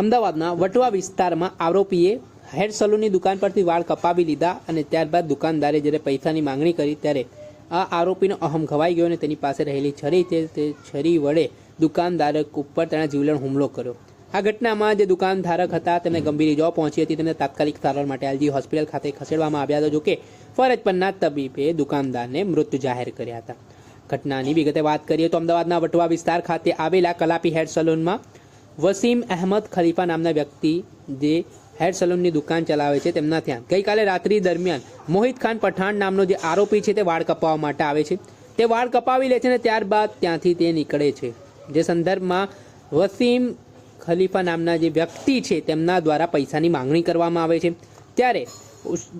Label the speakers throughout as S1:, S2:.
S1: અમદાવાદના વટવા વિસ્તારમાં આરોપીએ હેર સલૂનની દુકાન પરથી વાળ કપાવી લીધા અને ત્યારબાદ દુકાનદારે જ્યારે પૈસાની માંગણી કરી ત્યારે આ આરોપીનો અહમ ખવાઈ ગયો અને તેની પાસે રહેલી છરી છે તે છરી વડે દુકાનદારક ઉપર તેના જીવલેણ હુમલો કર્યો. આ ઘટનામાં જે દુકાનધારક હતા તેમને ગંભીર ઇજાઓ પહોંચી હતી. તેમને તાત્કાલિક સારવાર માટે એલજી હોસ્પિટલ ખાતે ખસેડવામાં આવ્યા હતા જોકે ફરજ પરના તબીબે દુકાનદારને મૃત જાહેર કર્યા હતા. ઘટનાની વિગતે વાત કરીએ તો અમદાવાદના વટવા વિસ્તાર ખાતે આવેલા કલાપી હેર સલૂનમાં વસીમ અહેમદ ખલીફા નામના વ્યક્તિ જે હેર સલૂનની દુકાન ચલાવે છે તેમના ત્યાં. ગઈકાલે રાત્રિ દરમિયાન મોહિત ખાન પઠાણ નામનો જે આરોપી છે તે વાળ કપાવવા માટે આવે છે. તે વાળ કપાવી લે છે અને ત્યારબાદ ત્યાંથી તે નીકળે છે. જે સંદર્ભમાં વસીમ ખલીફા નામના જે વ્યક્તિ છે તેમના દ્વારા પૈસાની માંગણી કરવામાં આવે છે. ત્યારે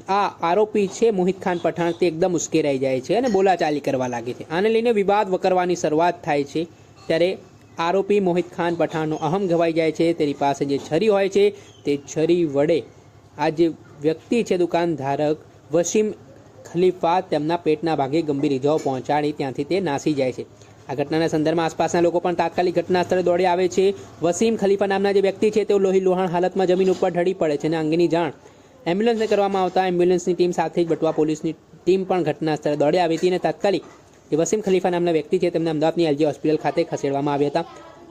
S1: આ આરોપી છે મોહિત ખાન પઠાણ તે એકદમ ઉશ્કેરાઈ જાય છે અને બોલાચાલી કરવા લાગે છે. આને લઈને વિવાદ વકરવાની શરૂઆત થાય છે. ત્યારે આરોપી મોહિત ખાન પઠાણનો અહમ ઘવાઈ જાય છે. તેની પાસે જે છરી હોય છે, તે છરી વડે આ જે વ્યક્તિ છે, દુકાન ધારક વસીમ ખલીફા તેમના પેટના ભાગે ગંભીર ઇજાઓ પહોંચાડી, ત્યાંથી તે નાસી જાય છે. આ ઘટનાના સંદર્ભમાં આસપાસના લોકો પણ તાત્કાલિક ઘટના સ્થળે દોડી આવે છે. વસીમ ખલીફા નામના જે વ્યક્તિ છે, તેઓ લોહી લોહાણ હાલતમાં જમીન ઉપર ઢળી પડે છે અને અંગેની જાણ એમ્બ્યુલન્સને કરવામાં આવતા એમ્બ્યુલન્સની ટીમ સાથે જ બટવા પોલીસની ટીમ પણ ઘટના સ્થળે દોડી આવી હતી અને તાત્કાલિક જે વસીમ ખલીફા નામના વ્યક્તિ છે, તેમને અમદાવાદની એલજી હોસ્પિટલ ખાતે ખસેડવામાં આવ્યા હતા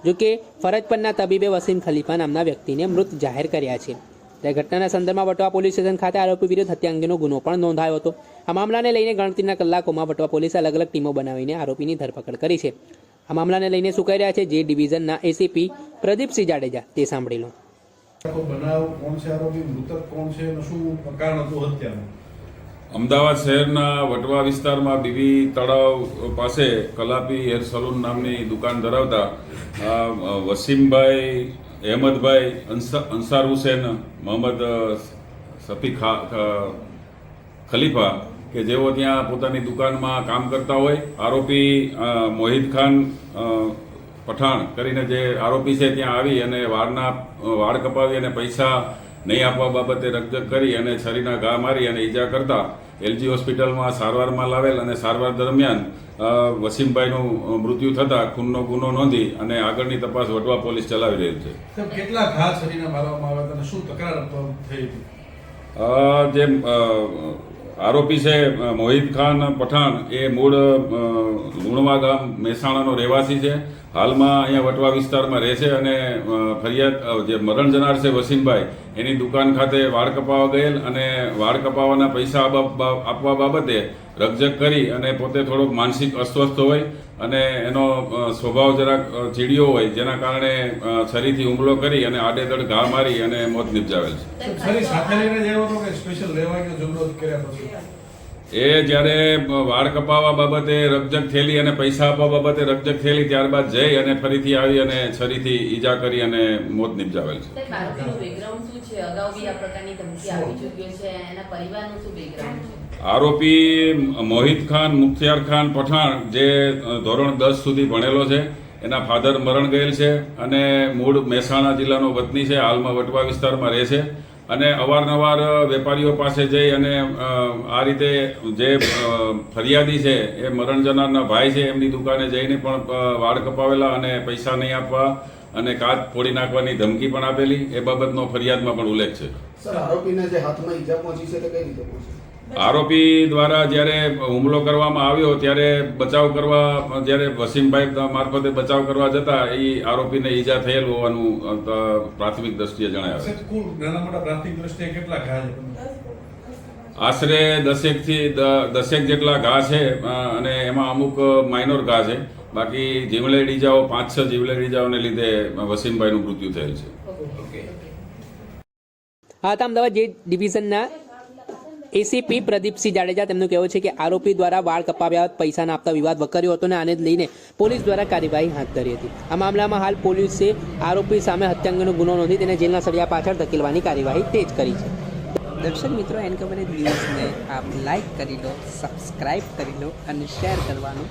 S1: જોકે ફરજ પરના તબીબે વસીમ ખલીફા નામના વ્યક્તિને મૃત જાહેર કર્યા છે. તે ઘટનાના સંદર્ભમાં વટવા પોલીસ સ્ટેશન ખાતે આરોપી વિરુદ્ધ હત્યા અંગેનો ગુનો પણ નોંધાયો હતો. આ મામલાને લઈને ગણતરીના કલાકોમાં વટવા પોલીસે અલગ અલગ ટીમો બનાવીને આરોપીની ધરપકડ કરી છે. આ મામલાને લઈને શું કહી રહ્યા છે, જે ડિવિઝનના એસીપી પ્રદીપસિંહ જાડેજા, તે સાંભળી લો.
S2: બનાવ કોણ છે આરોપી, મૃતક કોણ છે શું કારણ હતું હત્યાનું?
S3: અમદાવાદ શહેરના વટવા વિસ્તારમાં બીવી તળાવ પાસે કલાપી હેર સલૂન નામની દુકાન ધરાવતા વસીમભાઈ, અહેમદભાઈ અંસાર હુસેન, મોહમ્મદ સફી ખલીફા કે જેઓ ત્યાં પોતાની દુકાનમાં કામ કરતા હોય, આરોપી મોહિદ ખાન પઠાણ કરીને જે આરોપી છે ત્યાં આવી અને વાળના વાળ કપાવી અને પૈસા નહીં આપવા બાબતે રકજક કરી અને છરીના ઘા મારી અને ઈજા કરતા એલજી હોસ્પિટલમાં સારવારમાં લાવેલ અને સારવાર દરમિયાન વસીમભાઈનું મૃત્યુ થતાં ખૂનનો ગુનો નોંધી અને આગળની તપાસ વટવા પોલીસ ચલાવી રહેલ છે.
S2: કેટલા ઘા છરીના મારવામાં આવ્યા અને શું તકરાર થઈ
S3: જે આરોપી છે મોહિત ખાન પઠાણ. એ મૂળ લુણવા ગામ મહેસાણાનો રહેવાસી છે. હાલમાં અહીંયા વટવા વિસ્તારમાં રહે છે અને ફરિયાદ જે મરણ જનાર છે વસીમભાઈ, એની દુકાન ખાતે વાળ કપાવવા ગયેલ અને વાળ કપાવવાના પૈસા આપવા બાબતે રકઝક કરી અને પોતે થોડોક માનસિક અસ્વસ્થ હોય અને એનો સ્વભાવ જરાક ચીડિયો હોય, જેના કારણે છરીથી હુમલો કરી અને આડેધડ ઘા મારી અને મોત નિપજાવેલ છે.
S2: કે સ્પેશિયલ રહેવા ગયો કર્યા પછી.
S3: એ જ્યારે વાળ કપાવવા બાબતે રકજક થયેલી અને પૈસા આપવા બાબતે રકજક થયેલી ત્યારબાદ જઈ અને ફરીથી આવી અને છરીથી ઈજા કરી અને મોત નિપજાવેલ છે.
S4: સાહેબ, આરોપીનું બેકગ્રાઉન્ડ શું છે? અગાઉ બી આ પ્રકારની ધમકી આવી ચૂક્યો છે એના પરિવારનું શું બેકગ્રાઉન્ડ છે?
S3: આરોપી મોહિત ખાન મુખ્તિયાર ખાન પઠાણ જે ધોરણ દસ સુધી ભણેલો છે એના ફાધર મરણ ગયેલ છે અને મૂળ મહેસાણા જિલ્લાનો વતની છે હાલમાં વટવા વિસ્તારમાં રહે છે. અને અવારનવાર વેપારીઓ પાસે જઈ અને આ રીતે જે ફરિયાદી છે, એ મરણ જનારના ભાઈ છે, એમની દુકાને જઈને પણ વાળ કપાવેલા અને પૈસા નહીં આપવા અને કાચ ફોડી નાખવાની ધમકી પણ આપેલી. એ બાબતનો ફરિયાદમાં પણ ઉલ્લેખ છે.
S5: સર, આરોપીને જે હાથમાં ઈજા પહોંચી છે તે કઈ રીતે પહોંચી?
S3: આરોપી દ્વારા જ્યારે હુમલો કરવામાં આવ્યો ત્યારે બચાવ કરવા જ્યારે વસીમભાઈ મારફતે બચાવ કરવા જતા એ આરોપીને ઈજા થયેલ હોવાનું પ્રાથમિક દ્રષ્ટિએ જણાવે છે.
S2: સાહેબ, કુલ નાના મોટા પ્રાથમિક દ્રષ્ટિએ કેટલા ઘા છે?
S3: આશરે દસેકથી દસેક જેટલા ઘા છે અને એમાં અમુક માઇનોર ઘા છે. બાકી જીવલેડ ઈજાઓ પાંચ છ જીવલેડ ઈજાઓને લીધે વસીમભાઈનું મૃત્યુ થયેલ છે.
S1: આ અમદાવાદ જે ડિવિઝનના એસીપી પ્રદીપસિંહ જાડેજા તેમનું કહેવું છે કે આરોપી દ્વારા વાળ કપાવ્યા પૈસા ના આપતા વિવાદ વકર્યો હતો અને આને લઈને પોલીસ દ્વારા કાર્યવાહી હાથ ધરી હતી. આ મામલામાં હાલ પોલીસે આરોપી સામે હત્યા અંગેનો ગુનો નોંધી તેને જેલના સળિયા પાછળ ધકેલવાની કાર્યવાહી તેજ કરી છે. દર્શક મિત્રો, એન કવરેજ ન્યૂઝને આપ લાઈક કરી લો સબસ્ક્રાઈબ કરી લો અને શેર કરવાનું